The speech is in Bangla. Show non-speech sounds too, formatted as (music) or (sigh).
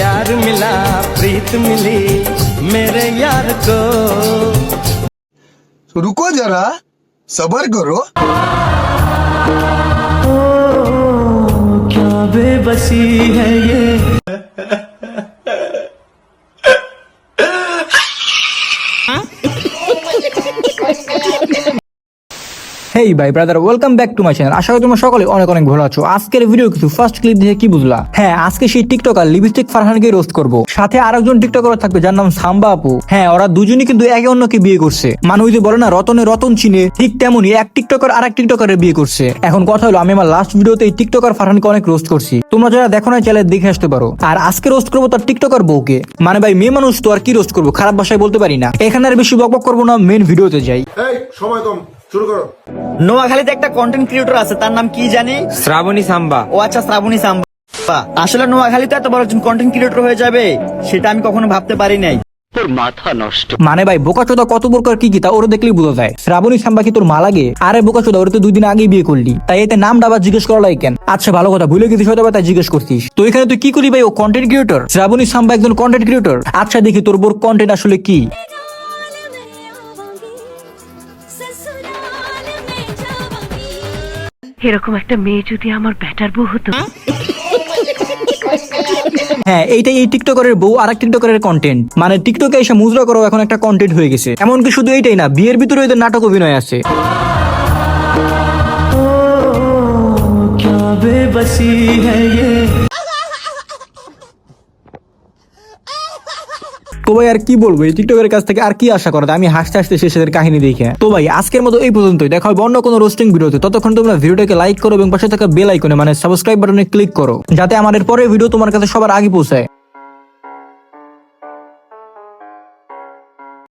प्यार मिला प्रीत मिली मेरे यार को। रुको जरा सबर करो। क्या बेबसी है ये? (laughs) হেই ভাই brother welcome back to my channel আশা করি তোমরা সকলে অনেক অনেক ভালো আছো। আজকের ভিডিও কিছু ফার্স্ট ক্লিপ দেখে কি বুঝলা? হ্যাঁ আজকে সেই টিকটকার লিপস্টিক ফারহানকে রোস্ট করব। সাথে আরেকজন টিকটকার থাকবে যার নাম সাম্বা আপু। হ্যাঁ ওরা দুজনই কিন্তু একে অন্যকে বিয়ে করছে। মানে ওই যে বলে না, রতনে রতন চিনে, ঠিক তেমনই এক টিকটকার আর এক টিকটকারের বিয়ে করছে। এখন কথা হলো, আমি আমার লাস্ট ভিডিওতে এই টিকটকার ফারহানকে অনেক রোস্ট করছি। তোমরা যারা দেখো না চাইলে দেখে আসতে পারো। আর আজকে রোস্ট করব তার টিকটকার বউকে। মানে ভাই, মেয়ে মানুষ তো আর কি রোস্ট করব? খারাপ ভাষায় বলতে পারি না। এখানে আর বেশি বকবক করব না মেন ভিডিওতে যাই। সময় কম। শুরু করো। নোয়াখালীতে একটা কন্টেন্ট ক্রিয়েটর আছে তার নাম কি জানি? শ্রাবণী সাম্বা। ও আচ্ছা শ্রাবণী সাম্বা। আসলে নোয়াখালীতে এত বড় একজন কন্টেন্ট ক্রিয়েটর হয়ে যাবে সেটা আমি কখনো ভাবতে পারি নাই। মানে ভাই বোকাচোদা কত প্রকার কি কি তা ওরা দেখলেই বোঝা যায়। শ্রাবণী সাম্বা কি তোর মা লাগে? আরে বোকাচোদা ওরা তো দুই দিন আগেই বিয়ে করলি। তাই এতে নাম ডাবার জিজ্ঞেস করা লাগে কেন? আচ্ছা ভালো কথা ভুলে গেছিস হয়তো বা তাই জিজ্ঞেস করছিস। তো এখানে তুই কি করি ভাই ও কন্টেন্ট ক্রিয়েটর শ্রাবণী সাম্বা একজন কন্টেন্ট ক্রিয়েটর আচ্ছা দেখি তোর বোর কন্টেন্ট আসলে কি? এরকম একটা মেয়ে যদি আমার ব্যাটার বউ হতো হ্যাঁ এইটাই এই টিকটকারের বউ আর এক টিকটকারের কন্টেন্ট মানে টিকটকে এসে মুজরা করো এখন একটা কন্টেন্ট হয়ে গেছে এমনকি শুধু এইটাই না বিয়ের ভিতরে এদের নাটক অভিনয় আছে क्या बेबसी है ये তো ভাই আর কি বলব? এই টিকটকের কাছ থেকে আর কি আশা করা আমি হাসতে হাসতে শেষের কাহিনী দেখে তো ভাই, আজকের মতো এই পর্যন্তই। দেখা হবে অন্য কোনো রোস্টিং ভিডিওতে ততক্ষণ তোমরা ভিডিওটাকে লাইক করো এবং পাশে থাকা বেল আইকনে মানে সাবস্ক্রাইব বাটনে ক্লিক করো। যাতে আমাদের পরের ভিডিও তোমার কাছে সবার আগে পৌঁছায়।